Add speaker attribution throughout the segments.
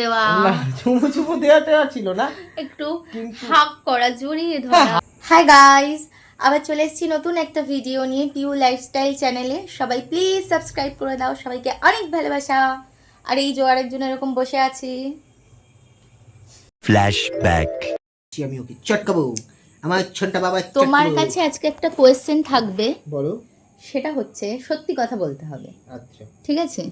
Speaker 1: দেওয়া।
Speaker 2: না চুমু চুমু দেওয়া ছিল না।
Speaker 1: একটু হাক করা জড়িয়ে ধরা। হাই গাইস আবার চলে এসেছি নতুন একটা ভিডিও নিয়ে পিউ লাইফস্টাইল চ্যানেলে সবাই প্লিজ সাবস্ক্রাইব করে দাও সবাইকে অনেক ভালোবাসা। আর এই জো আরেকজন এরকম বসে আছি।
Speaker 3: Flashback.
Speaker 2: আমি ওকে চটকাবো। আমার ছোট্ট বাবা
Speaker 1: তোমার কাছে আজকে একটা কোয়েশ্চেন থাকবে।
Speaker 2: বলো।
Speaker 1: সেটা হচ্ছে সত্যি কথা বলতে হবে।
Speaker 2: আচ্ছা।
Speaker 1: ঠিক আছে?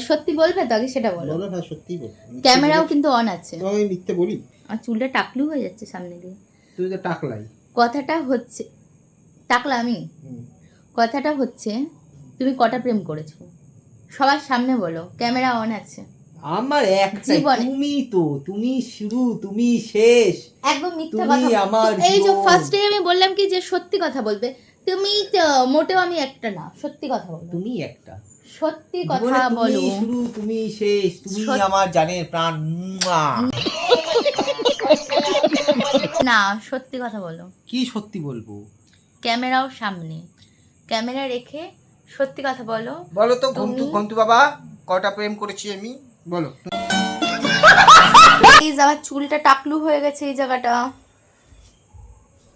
Speaker 1: সত্যি বলবে তো আগে সেটা বলো।
Speaker 2: বলো না সত্যি বল
Speaker 1: ক্যামেরাও কিন্তু অন আছে।
Speaker 2: আমি মিথ্যে বলি?
Speaker 1: আর চুলটা টাকলু হয়ে যাচ্ছে সামনে দিয়ে।
Speaker 2: তুই তো টাকলাই।
Speaker 1: কথাটা হচ্ছে টাকলা আমি কথাটা হচ্ছে তুমি কটা প্রেম করেছ? সবার সামনে বলো ক্যামেরা অন আছে।
Speaker 2: আমার একটা
Speaker 1: জীবনে।
Speaker 2: তুমি তো তুমি শুরু তুমি শেষ।
Speaker 1: একদম মিথ্যা কথা
Speaker 2: আমার
Speaker 1: এই যে। ফার্স্টে আমি বললাম কি যে সত্যি কথা বলবে? তুমি তো মোটেও আমি একটা না সত্যি কথা বলো।
Speaker 2: তুমি একটা।
Speaker 1: সত্যি কথা বলো
Speaker 2: শুরু তুমি শেষ তুমি আমার জানের প্রাণ
Speaker 1: না সত্যি কথা বলো।
Speaker 2: কি সত্যি বলব?
Speaker 1: ক্যামেরাও সামনে। ক্যামেরা রেখে সত্যি কথা বলো।
Speaker 2: বলো তো ঘন্টু ঘন্টু বাবা কটা প্রেম করেছি আমি? বলো।
Speaker 1: এই আমার চুলটা টাকলু হয়ে গেছে এই জায়গাটা।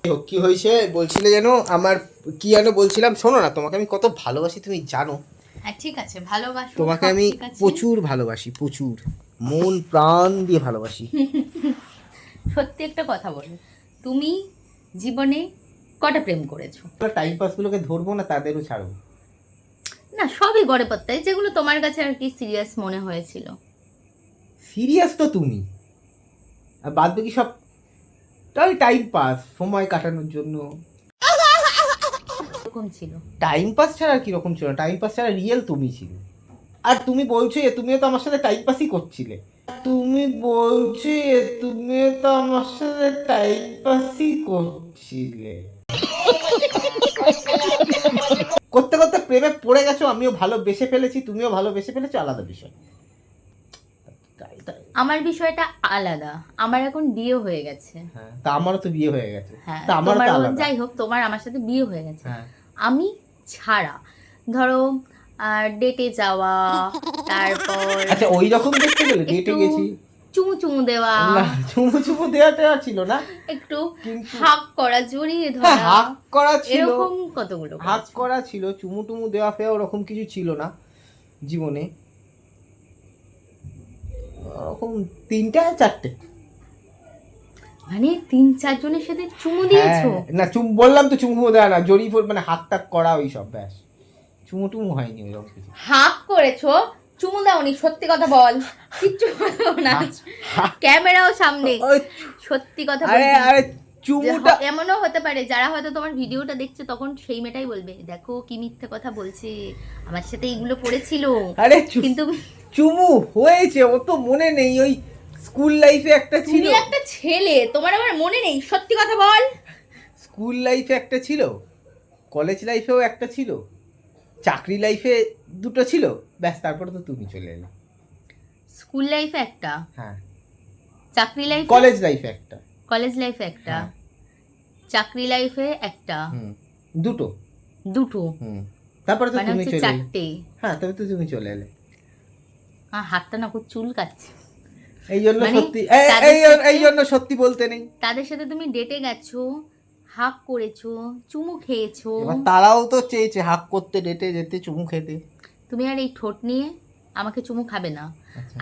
Speaker 2: কি হয়েছে? বলছিলে যেন আমার কি যেন বলছিলাম? শোনো না তোমাকে আমি কত ভালোবাসি তুমি জানো।
Speaker 1: ঠিক আছে ভালোবাসো
Speaker 2: তোমাকে আমি প্রচুর ভালোবাসি প্রচুর। মন প্রাণ দিয়ে ভালোবাসি।
Speaker 1: সত্যি একটা কথা বলো তুমি জীবনে কটা প্রেম করেছ?
Speaker 2: টাইম পাসগুলোকে ধরবো না তাদেরও ছাড়বো।
Speaker 1: না সবই গড়ে পত্তাই যেগুলো তোমার কাছে আর কি সিরিয়াস মনে হয়েছিল।
Speaker 2: সিরিয়াস তো তুমি। আর বাদ বাকি সব তাই টাইম পাস সময় কাটানোর জন্য।
Speaker 1: এরকম ছিল?
Speaker 2: টাইম পাস ছাড়া কীরকম ছিল টাইম পাস ছাড়া রিয়েল তুমি ছিল। আর তুমি বলছো এ তুমিও তো আমার সাথে টাইম পাসই করছিলে। তুমি বলছো এ তুমিও তো আমার সাথে টাইম পাসই করছিলে। করতে করতে প্রেমে পড়ে গেছো আমিও ভালো ভালোবেসে ফেলেছি তুমিও ভালো ভালোবেসে ফেলেছো আলাদা বিষয়।
Speaker 1: আমার বিষয়টা আলাদা। আমার এখন বিয়ে হয়ে গেছে।
Speaker 2: হ্যাঁ তা আমারও তো বিয়ে হয়ে গেছে।
Speaker 1: হ্যাঁ যাই হোক তোমার আমার সাথে বিয়ে হয়ে গেছে।
Speaker 2: হ্যাঁ।
Speaker 1: আমি ছাড়া। ধরো আর ডেটে যাওয়া তারপর
Speaker 2: আচ্ছা ওই রকম দেখতে গেলে ডেটে গেছি।
Speaker 1: চুমু চুমু দেওয়া।
Speaker 2: চুমু চুমু দেওয়া টেওয়া ছিল না।
Speaker 1: একটু হাক করা জড়িয়ে
Speaker 2: হ্যাঁ
Speaker 1: ধরা
Speaker 2: হাক করা ছিল।
Speaker 1: এরকম কতগুলো
Speaker 2: হাক করা ছিল চুমু টুমু দেওয়া ফেয়া ওরকম কিছু ছিল না জীবনে। ওরকম তিনটা চারটে।
Speaker 1: মানে তিন চারজনের সাথে চুমু দিয়েছ?
Speaker 2: হ্যাঁ, না চুম বললাম তো চুমু দেওয়া না জড়ি মানে হাত টাক করা ওই সব ব্যাস। চুমু টুমু হয়নি ওইরকম কিছু।
Speaker 1: হাক করেছ? চুমু দাওনি সত্যি কথা বল। কিচ্ছু না। ক্যামেরাও সামনে। সত্যি কথা
Speaker 2: আরে আরে চুমুটা
Speaker 1: এমনও হতে পারে যারা হয়তো তোমার ভিডিওটা দেখছে তখন সেই মেয়েটাই বলবে দেখো কি মিথ্যে কথা বলছে আমার সাথে এইগুলো পড়েছিল
Speaker 2: আরে
Speaker 1: কিন্তু
Speaker 2: চুমু হয়েছে ও তো মনে নেই ওই স্কুল লাইফে একটা ছিল।
Speaker 1: তুমি একটা ছেলে তোমার আবার মনে নেই? সত্যি কথা বল।
Speaker 2: স্কুল লাইফে একটা ছিল কলেজ লাইফেও একটা ছিল চাকরি লাইফে দুটো ছিল ব্যাস তারপরে তো তুমি চলে এলে।
Speaker 1: স্কুল লাইফে একটা?
Speaker 2: হ্যাঁ।
Speaker 1: চাকরি লাইফে
Speaker 2: কলেজ লাইফে একটা।
Speaker 1: কলেজ লাইফে একটা?
Speaker 2: হ্যাঁ।
Speaker 1: চাকরি লাইফে একটা?
Speaker 2: হুম দুটো।
Speaker 1: দুটো?
Speaker 2: হুম তারপরে তো
Speaker 1: মানে
Speaker 2: তুমি
Speaker 1: হচ্ছে
Speaker 2: চলে এলে।
Speaker 1: চারটে।
Speaker 2: হ্যাঁ তবে তো তুমি চলে এলে।
Speaker 1: আমার হাতটা না খুব চুল কাচ্ছে
Speaker 2: এই জন্য
Speaker 1: মানে
Speaker 2: সত্যি এই- এই জন্য- সত্যি বলতে নেই।
Speaker 1: তাদের সাথে তুমি ডেটে গেছো হাক করেছ চুমু খেয়েছো।
Speaker 2: তারাও তো চেয়েছে হাক করতে ডেটে যেতে চুমু খেতে।
Speaker 1: তুমি আর এই ঠোঁট নিয়ে আমাকে চুমু খাবে না।
Speaker 2: আচ্ছা।